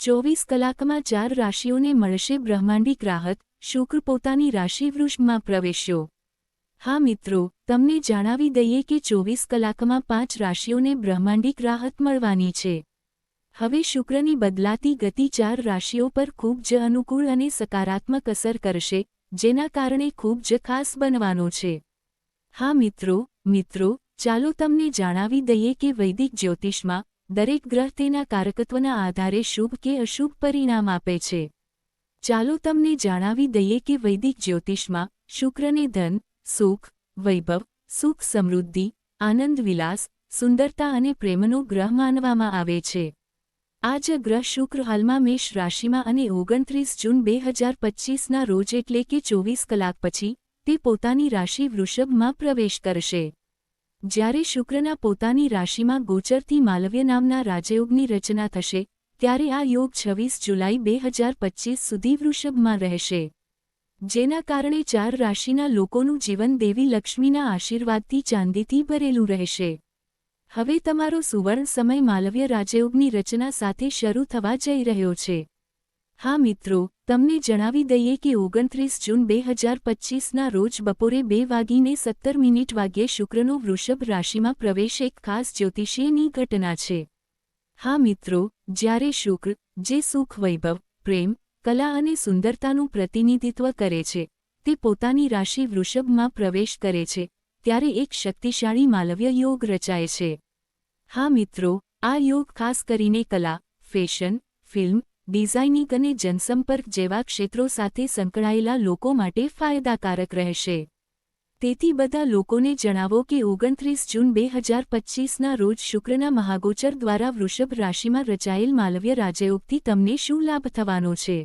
ચોવીસ કલાકમાં ચાર રાશિઓને મળશે બ્રહ્માંડિક રાહત શુક્ર પોતાની રાશિ વૃષભમાં પ્રવેશ્યો. હા મિત્રો, તમને જણાવી દઈએ કે ચોવીસ કલાકમાં પાંચ રાશિઓને બ્રહ્માંડિક રાહત મળવાની છે. હવે શુક્રની બદલાતી ગતિ ચાર રાશિઓ પર ખૂબ જ અનુકૂળ અને સકારાત્મક અસર કરશે, જેના કારણે ખૂબ જ ખાસ બનવાનો છે. હા મિત્રો મિત્રો, ચાલો તમને જણાવી દઈએ કે વૈદિક જ્યોતિષમાં દરેક ગ્રહ તેના કારકત્વના આધારે શુભ કે અશુભ પરિણામ આપે છે. ચાલો તમને જણાવી દઈએ કે વૈદિક જ્યોતિષમાં શુક્રને ધન, સુખ, વૈભવ, સુખ સમૃદ્ધિ, આનંદ વિલાસ, સુંદરતા અને પ્રેમનો ગ્રહ માનવામાં આવે છે. આ જ ગ્રહ શુક્ર હાલમાં મેષ રાશિમાં અને ઓગણત્રીસ જૂન બે હજાર પચ્ચીસના રોજ એટલે કે ચોવીસ કલાક પછી તે પોતાની રાશિ વૃષભમાં પ્રવેશ કરશે. જ્યારે શુક્રના પોતાની રાશિમાં ગોચરથી માલવ્ય નામના રાજયોગની રચના થશે, ત્યારે આ યોગ છવ્વીસ જુલાઈ બે હજાર પચ્ચીસ સુધી વૃષભમાં રહેશે. જેના કારણે ચાર રાશિના લોકોનું જીવન દેવી લક્ષ્મીના આશીર્વાદથી ચાંદીથી ભરેલું રહેશે. હવે તમારો સુવર્ણ સમય માલવ્ય રાજયોગની રચના સાથે શરૂ થવા જઈ રહ્યો છે. હા મિત્રો તમને જણાવી દઈએ કે ઓગણત્રીસ જૂન બે હજાર પચ્ચીસના રોજ બપોરે બે વાગીને સત્તર મિનિટ વાગ્યે શુક્રનો વૃષભ રાશિમાં પ્રવેશ એક ખાસ જ્યોતિષીયની ઘટના છે. હા મિત્રો, જ્યારે શુક્ર, જે સુખ વૈભવ, પ્રેમ, કલા અને સુંદરતાનું પ્રતિનિધિત્વ કરે છે, તે પોતાની રાશિ વૃષભમાં પ્રવેશ કરે છે, ત્યારે એક શક્તિશાળી માલવ્ય યોગ રચાય છે. હા મિત્રો, આ યોગ ખાસ કરીને કલા, ફેશન, ફિલ્મ ડિઝાઇનિંગ અને જનસંપર્ક જેવા ક્ષેત્રો સાથે સંકળાયેલા લોકો માટે ફાયદાકારક રહેશે. તેથી બધા લોકોને જણાવો કે ઓગણત્રીસ જૂન બે હજાર પચ્ચીસના રોજ શુક્રના મહાગોચર દ્વારા વૃષભ રાશિમાં રચાયેલ માલવ્ય રાજયોગથી તમને શું લાભ થવાનો છે?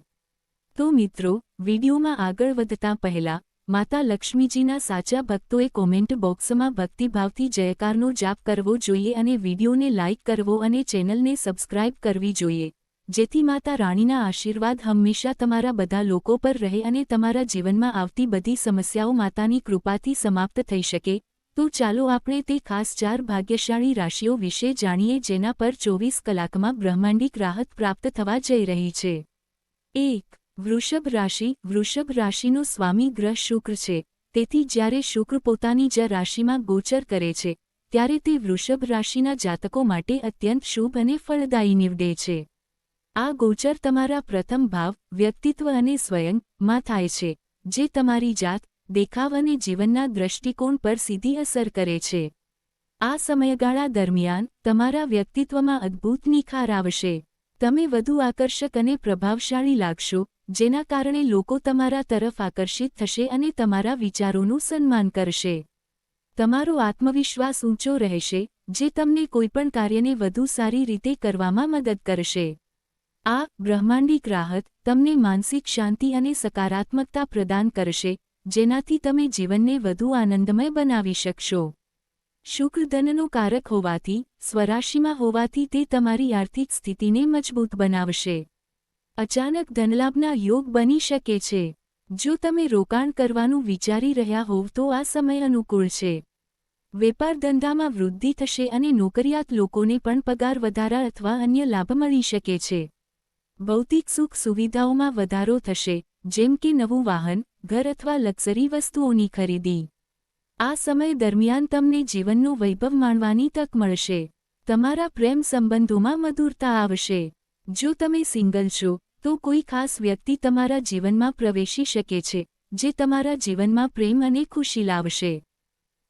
તો મિત્રો, વિડીયોમાં આગળ વધતા પહેલા, માતા લક્ષ્મીજીના સાચા ભક્તોએ કોમેન્ટ બોક્સમાં ભક્તિભાવથી જયકારનો જાપ કરવો જોઈએ અને વિડીયોને લાઇક કરવો અને ચેનલને સબસ્ક્રાઇબ કરવી જોઈએ. જેથી માતા રાણીના આશીર્વાદ હંમેશા તમારા બધા લોકો પર રહે અને તમારા જીવનમાં આવતી બધી સમસ્યાઓ માતાની કૃપાથી સમાપ્ત થઈ શકે. તો ચાલો આપણે તે ખાસ ચાર ભાગ્યશાળી રાશિઓ વિશે જાણીએ જેના પર ચોવીસ કલાકમાં બ્રહ્માંડિક રાહત પ્રાપ્ત થવા જઈ રહી છે. એક, વૃષભ રાશિ. વૃષભ રાશિનો સ્વામી ગ્રહ શુક્ર છે. તેથી જ્યારે શુક્ર પોતાની જ રાશિમાં ગોચર કરે છે, ત્યારે તે વૃષભ રાશિના જાતકો માટે અત્યંત શુભ અને ફળદાયી નીવડે છે. આ ગોચર તમારા પ્રથમ ભાવ, વ્યક્તિત્વ અને સ્વયંમાં થાય છે, જે તમારી જાત, દેખાવ અને જીવનના દ્રષ્ટિકોણ પર સીધી અસર કરે છે. આ સમયગાળા દરમિયાન તમારા વ્યક્તિત્વમાં અદ્ભુત નિખાર આવશે. તમે વધુ આકર્ષક અને પ્રભાવશાળી લાગશો, જેના કારણે લોકો તમારા તરફ આકર્ષિત થશે અને તમારા વિચારોનું સન્માન કરશે. તમારો આત્મવિશ્વાસ ઊંચો રહેશે, જે તમને કોઈપણ કાર્યને વધુ સારી રીતે કરવામાં મદદ કરશે. આ બ્રહ્માંડિક રાહત તમને માનસિક શાંતિ અને સકારાત્મકતા પ્રદાન કરશે, જેનાથી તમે જીવનને વધુ આનંદમય બનાવી શકશો. શુક્ર ધનનો કારક હોવાથી, સ્વરાશિમાં હોવાથી તે તમારી આર્થિક સ્થિતિને મજબૂત બનાવશે. અચાનક ધનલાભના યોગ બની શકે છે. જો તમે રોકાણ કરવાનું વિચારી રહ્યા હોવ તો આ સમય અનુકૂળ છે. વેપાર ધંધામાં વૃદ્ધિ થશે અને નોકરિયાત લોકોને પણ પગાર વધારા અથવા અન્ય લાભ મળી શકે છે. ભૌતિક સુખ સુવિધાઓમાં વધારો થશે, જેમ કે નવું વાહન, ઘર અથવા લક્ઝરી વસ્તુઓની ખરીદી. આ સમય દરમિયાન તમને જીવનનું વૈભવ માણવાની તક મળશે. તમારા પ્રેમ સંબંધોમાં મધુરતા આવશે. જો તમે સિંગલ છો, તો કોઈ ખાસ વ્યક્તિ તમારા જીવનમાં પ્રવેશી શકે છે, જે તમારા જીવનમાં પ્રેમ અને ખુશી લાવશે.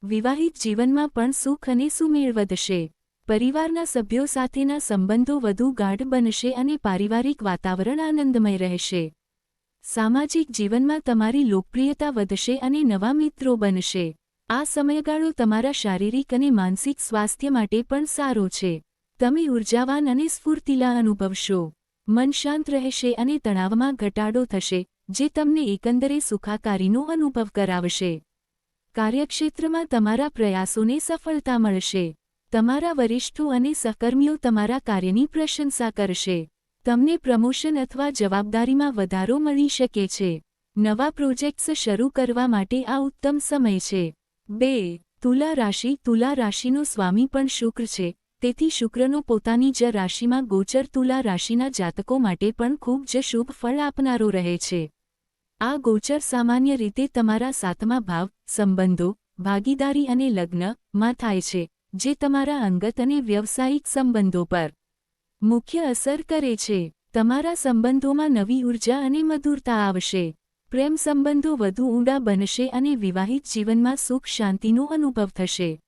વિવાહિત જીવનમાં પણ સુખ અને સુમેળ વધશે. પરિવારના સભ્યો સાથેના સંબંધો વધુ ગાઢ બનશે અને પારિવારિક વાતાવરણ આનંદમય રહેશે. સામાજિક જીવનમાં તમારી લોકપ્રિયતા વધશે અને નવા મિત્રો બનશે. આ સમયગાળો તમારા શારીરિક અને માનસિક સ્વાસ્થ્ય માટે પણ સારો છે. તમે ઉર્જાવાન અને સ્ફૂર્તિલા અનુભવશો. મન શાંત રહેશે અને તણાવમાં ઘટાડો થશે, જે તમને એકંદરે સુખાકારીનો અનુભવ કરાવશે. કાર્યક્ષેત્રમાં તમારા પ્રયાસોને સફળતા મળશે. તમારા વરિષ્ઠો અને સહકર્મીઓ તમારા કાર્યની પ્રશંસા કરશે. તમને પ્રમોશન અથવા જવાબદારીમાં વધારો મળી શકે છે. નવા પ્રોજેક્ટ્સ શરૂ કરવા માટે આ ઉત્તમ સમય છે. બે, તુલા રાશિ. તુલા રાશિનો સ્વામી પણ શુક્ર છે. તેથી શુક્રનો પોતાની જ રાશિમાં ગોચર તુલા રાશિના જાતકો માટે પણ ખૂબ જ શુભ ફળ આપનારો રહે છે. આ ગોચર સામાન્ય રીતે તમારા સાતમા ભાવ, સંબંધો, ભાગીદારી અને લગ્નમાં થાય છે. જે તમારા અંગત અને વ્યવસાયિક સંબંધો પર મુખ્ય અસર કરે છે. તમારા સંબંધોમાં નવી ઊર્જા અને મધુરતા આવશે. પ્રેમ સંબંધો વધુ ઊંડા બનશે અને વિવાહિત જીવનમાં સુખ શાંતિનો અનુભવ થશે.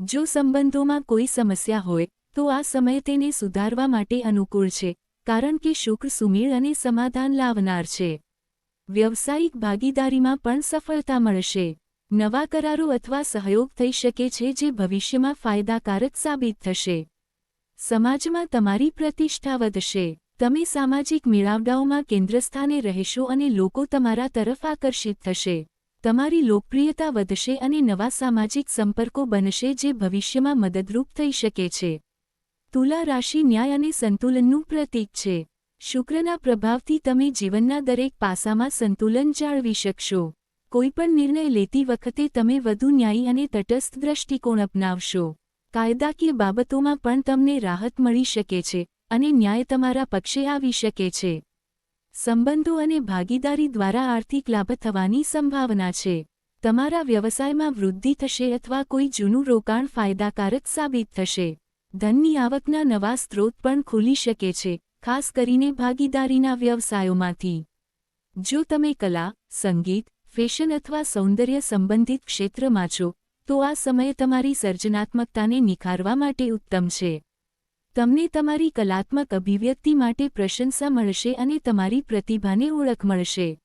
જો સંબંધોમાં કોઈ સમસ્યા હોય, તો આ સમય તેને સુધારવા માટે અનુકૂળ છે, કારણ કે શુક્ર સુમેળ અને સમાધાન લાવનાર છે. વ્યવસાયિક ભાગીદારીમાં પણ સફળતા મળશે. નવા કરારો અથવા સહયોગ થઈ શકે છે જે ભવિષ્યમાં ફાયદાકારક સાબિત થશે. સમાજમાં તમારી પ્રતિષ્ઠા વધશે. તમે સામાજિક મેળાવડાઓમાં કેન્દ્રસ્થાને રહેશો અને લોકો તમારા તરફ આકર્ષિત થશે. તમારી લોકપ્રિયતા વધશે અને નવા સામાજિક સંપર્કો બનશે જે ભવિષ્યમાં મદદરૂપ થઈ શકે છે. તુલા રાશિ ન્યાય અને સંતુલનનું પ્રતીક છે. શુક્રના પ્રભાવથી તમે જીવનના દરેક પાસામાં સંતુલન જાળવી શકશો. કોઈપણ નિર્ણય લેતી વખતે તમે વધુ ન્યાયી અને તટસ્થ દ્રષ્ટિકોણ અપનાવશો. કાયદાકીય બાબતોમાં પણ તમને રાહત મળી શકે છે અને ન્યાય તમારા પક્ષે આવી શકે છે. સંબંધો અને ભાગીદારી દ્વારા આર્થિક લાભ થવાની સંભાવના છે. તમારા વ્યવસાયમાં વૃદ્ધિ થશે અથવા કોઈ જૂનું રોકાણ ફાયદાકારક સાબિત થશે. ધનની આવકના નવા સ્ત્રોત પણ ખુલી શકે છે, ખાસ કરીને ભાગીદારીના વ્યવસાયોમાંથી. જો તમે કલા, સંગીત ફેશન અથવા સૌંદર્ય સંબંધિત ક્ષેત્રમાં છો, તો આ સમય તમારી સર્જનાત્મકતાને નિખારવા માટે ઉત્તમ છે. તમને તમારી કલાત્મક અભિવ્યક્તિ માટે પ્રશંસા મળશે અને તમારી પ્રતિભાને ઓળખ મળશે.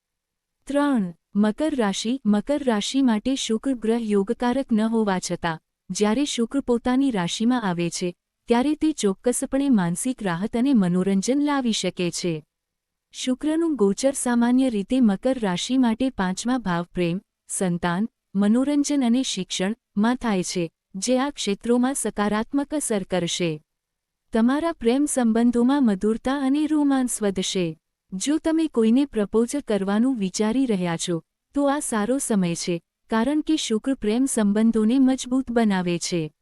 ત્રણ, મકર રાશિ. મકર રાશિ માટે શુક્ર ગ્રહ યોગકારક ન હોવા છતાં, જ્યારે શુક્ર પોતાની રાશિમાં આવે છે, ત્યારે તે ચોક્કસપણે માનસિક રાહત અને મનોરંજન લાવી શકે છે. શુક્રનું ગોચર સામાન્ય રીતે મકર રાશિ માટે પાંચમા ભાવ પ્રેમ, સંતાન, મનોરંજન અને શિક્ષણમાં થાય છે, જે આ ક્ષેત્રોમાં સકારાત્મક અસર કરશે. તમારા પ્રેમ સંબંધોમાં મધુરતા અને રોમાન્સ વધશે. જો તમે કોઈને પ્રપોઝ કરવાનું વિચારી રહ્યા છો, તો આ સારો સમય છે, કારણ કે શુક્ર પ્રેમ સંબંધોને મજબૂત બનાવે છે.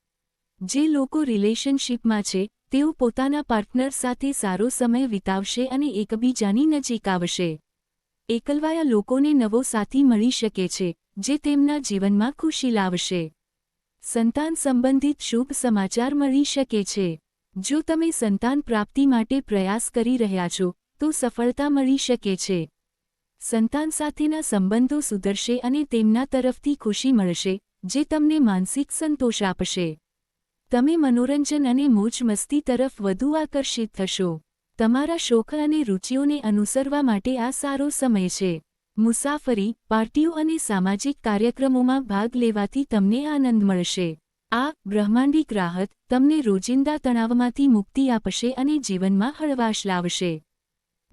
જે લોકો રિલેશનશીપમાં છે તેઓ પોતાના પાર્ટનર સાથે સારો સમય વિતાવશે અને એકબીજાની નજીક આવશે. એકલવાયા લોકોને નવો સાથી મળી શકે છે, જે તેમના જીવનમાં ખુશી લાવશે. સંતાન સંબંધિત શુભ સમાચાર મળી શકે છે. જો તમે સંતાન પ્રાપ્તિ માટે પ્રયાસ કરી રહ્યા છો, તો સફળતા મળી શકે છે. સંતાન સાથેના સંબંધો સુધરશે અને તેમના તરફથી ખુશી મળશે, જે તમને માનસિક સંતોષ આપશે. તમે મનોરંજન અને મોજ મસ્તી તરફ વધુ આકર્ષિત થશો. તમારા શોખ અને રુચિઓને અનુસરવા માટે આ સારો સમય છે. મુસાફરી, પાર્ટીઓ અને સામાજિક કાર્યક્રમોમાં ભાગ લેવાથી તમને આનંદ મળશે. આ બ્રહ્માંડિક રાહત તમને રોજિંદા તણાવમાંથી મુક્તિ આપશે અને જીવનમાં હળવાશ લાવશે.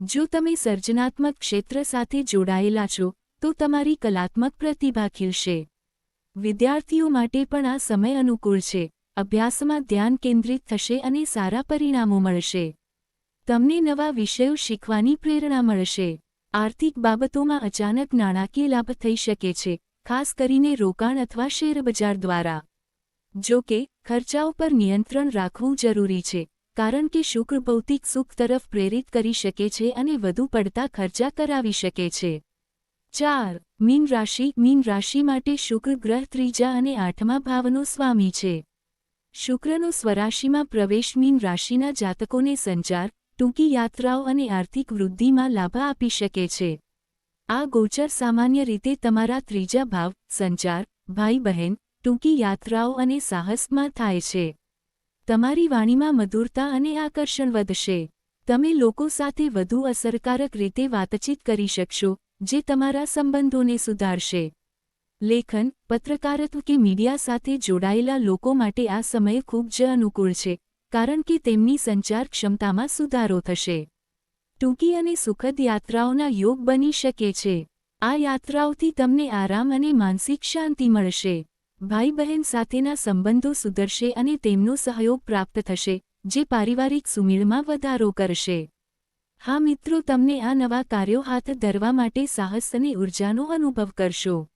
જો તમે સર્જનાત્મક ક્ષેત્ર સાથે જોડાયેલા છો, તો તમારી કલાત્મક પ્રતિભા ખીલશે. વિદ્યાર્થીઓ માટે પણ આ સમય અનુકૂળ છે. અભ્યાસમાં ધ્યાન કેન્દ્રિત થશે અને સારા પરિણામો મળશે. તમને નવા વિષયો શીખવાની પ્રેરણા મળશે. આર્થિક બાબતોમાં અચાનક નાણાકીય લાભ થઈ શકે છે, ખાસ કરીને રોકાણ અથવા શેરબજાર દ્વારા. જો કે, ખર્ચાઓ પર નિયંત્રણ રાખવું જરૂરી છે, કારણ કે શુક્ર ભૌતિક સુખ તરફ પ્રેરિત કરી શકે છે અને વધુ પડતા ખર્ચા કરાવી શકે છે. ચાર, મીન રાશિ. મીન રાશિ માટે શુક્ર ગ્રહ ત્રીજા અને આઠમા ભાવનો સ્વામી છે. શુક્રનો સ્વરાશિમાં પ્રવેશ મીન રાશિના જાતકોને સંચાર, ટૂંકી યાત્રાઓ અને આર્થિક વૃદ્ધિમાં લાભ આપી શકે છે. આ ગોચર સામાન્ય રીતે તમારા ત્રીજા ભાવ, સંચાર ભાઈ બહેન ટૂંકી યાત્રાઓ અને સાહસમાં થાય છે. તમારી વાણીમાં મધુરતા અને આકર્ષણ વધશે. તમે લોકો સાથે વધુ અસરકારક રીતે વાતચીત કરી શકશો, જે તમારા સંબંધોને સુધારશે. લેખન, પત્રકારત્વ કે મીડિયા સાથે જોડાયેલા લોકો માટે આ સમય ખૂબ જ અનુકૂળ છે, કારણ કે તેમની સંચાર ક્ષમતામાં સુધારો થશે. ટૂંકી અને સુખદ યાત્રાઓના યોગ બની શકે છે. આ યાત્રાઓથી તમને આરામ અને માનસિક શાંતિ મળશે. ભાઈ બહેન સાથેના સંબંધો સુધરશે અને તેમનો સહયોગ પ્રાપ્ત થશે, જે પારિવારિક સુમેળમાં વધારો કરશે. હા મિત્રો, તમને આ નવા કાર્યો હાથ ધરવા માટે સાહસ અને ઉર્જાનો અનુભવ કરશો.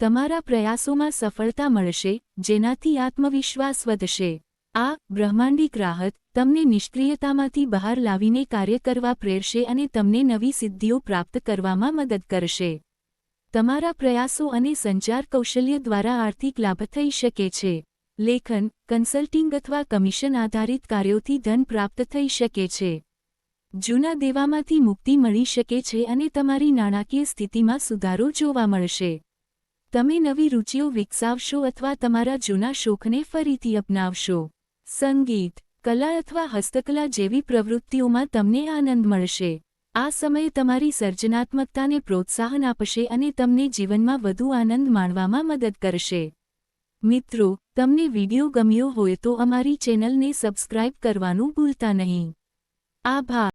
તમારા પ્રયાસોમાં સફળતા મળશે, જેનાથી આત્મવિશ્વાસ વધશે. આ બ્રહ્માંડિક રાહત તમને નિષ્ક્રિયતામાંથી બહાર લાવીને કાર્ય કરવા પ્રેરશે અને તમને નવી સિદ્ધિઓ પ્રાપ્ત કરવામાં મદદ કરશે. તમારા પ્રયાસો અને સંચાર કૌશલ્ય દ્વારા આર્થિક લાભ થઈ શકે છે. લેખન, કન્સલ્ટિંગ અથવા કમિશન આધારિત કાર્યોથી ધન પ્રાપ્ત થઈ શકે છે. જૂના દેવામાંથી મુક્તિ મળી શકે છે અને તમારી નાણાકીય સ્થિતિમાં સુધારો જોવા મળશે. તમે નવી રુચિઓ વિકસાવશો અથવા તમારા જૂના શોખને ફરીથી અપનાવશો. સંગીત, કલા અથવા હસ્તકલા જેવી પ્રવૃત્તિઓમાં તમને આનંદ મળશે. આ સમયે તમારી સર્જનાત્મકતાને પ્રોત્સાહન આપશે અને તમને જીવનમાં વધુ આનંદ માણવામાં મદદ કરશે. મિત્રો, તમને વિડિયો ગમ્યો હોય તો અમારી ચેનલને સબસ્ક્રાઇબ કરવાનું ભૂલતા નહીં. આભાર.